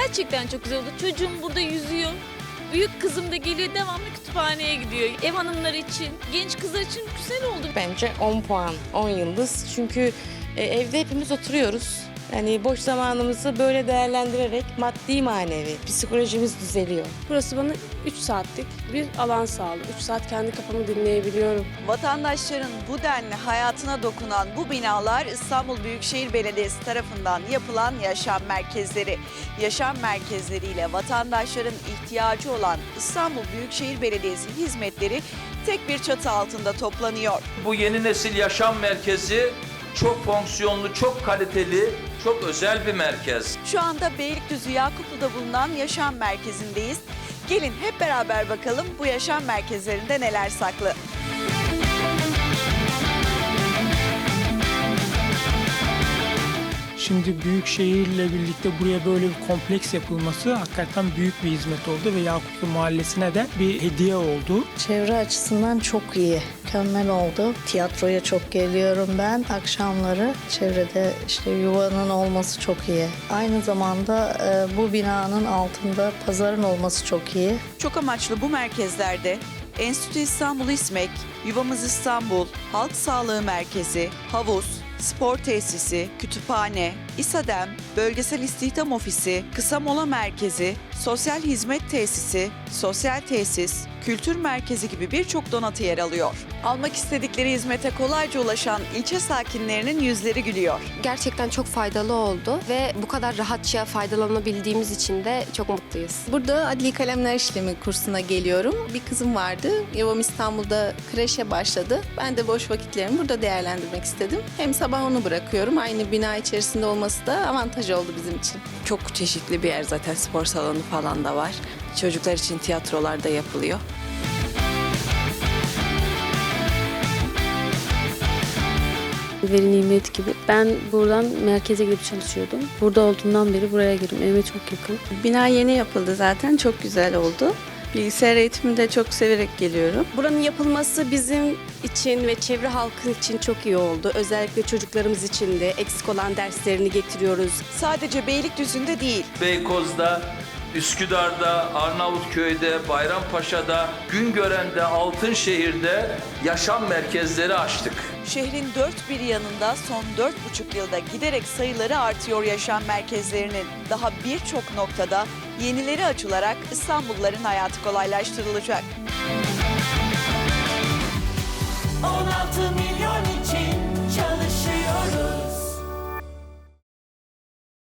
Gerçekten çok güzel oldu. Çocuğum burada yüzüyor. Büyük kızım da geliyor devamlı kütüphaneye gidiyor. Ev hanımları için, genç kızlar için güzel oldu. Bence 10 puan, 10 yıldız. Çünkü e, evde hepimiz oturuyoruz. Yani boş zamanımızı böyle değerlendirerek maddi manevi psikolojimiz düzeliyor. Burası bana 3 saatlik bir alan sağlıyor. 3 saat kendi kafamı dinleyebiliyorum. Vatandaşların bu denli hayatına dokunan bu binalar İstanbul Büyükşehir Belediyesi tarafından yapılan yaşam merkezleri. Yaşam merkezleriyle vatandaşların ihtiyacı olan İstanbul Büyükşehir Belediyesi hizmetleri tek bir çatı altında toplanıyor. Bu yeni nesil yaşam merkezi çok fonksiyonlu, çok kaliteli, çok özel bir merkez. Şu anda Beylikdüzü Yakuplu'da bulunan yaşam merkezindeyiz. Gelin hep beraber bakalım bu yaşam merkezlerinde neler saklı. Şimdi büyük şehirle birlikte buraya böyle bir kompleks yapılması hakikaten büyük bir hizmet oldu ve Yakuplu Mahallesi'ne de bir hediye oldu. Çevre açısından çok iyi, mükemmel oldu. Tiyatroya çok geliyorum ben akşamları. Çevrede işte yuvanın olması çok iyi. Aynı zamanda e, bu binanın altında pazarın olması çok iyi. Çok amaçlı bu merkezlerde Enstitü İstanbul İSMEK, Yuvamız İstanbul, Halk Sağlığı Merkezi, havuz, spor tesisi, kütüphane, İSADEM, Bölgesel İstihdam Ofisi, Kısa Mola Merkezi, Sosyal Hizmet Tesisi, Sosyal Tesis, Kültür Merkezi gibi birçok donatı yer alıyor. Almak istedikleri hizmete kolayca ulaşan ilçe sakinlerinin yüzleri gülüyor. Gerçekten çok faydalı oldu ve bu kadar rahatça faydalanabildiğimiz için de çok mutluyuz. Burada adli kalemler işlemi kursuna geliyorum. Bir kızım vardı. Yavam İstanbul'da kreşe başladı. Ben de boş vakitlerimi burada değerlendirmek istedim. Hem sabah onu bırakıyorum. Aynı bina içerisinde olması da avantaj oldu bizim için. Çok çeşitli bir yer zaten spor salonu falan da var. Çocuklar için tiyatrolar da yapılıyor. Veri nimet gibi. Ben buradan merkeze gidip çalışıyordum. Burada olduğumdan beri buraya girdim. Evime çok yakın. Bina yeni yapıldı zaten. Çok güzel oldu. Bilgisayar eğitimini de çok severek geliyorum. Buranın yapılması bizim için ve çevre halkı için çok iyi oldu. Özellikle çocuklarımız için de eksik olan derslerini getiriyoruz. Sadece Beylikdüzü'nde değil, Beykoz'da, Üsküdar'da, Arnavutköy'de, Bayrampaşa'da, Güngören'de, Altınşehir'de yaşam merkezleri açtık. Şehrin dört bir yanında son dört buçuk yılda giderek sayıları artıyor yaşam merkezlerinin. Daha birçok noktada yenileri açılarak İstanbulluların hayatı kolaylaştırılacak. 16 milyon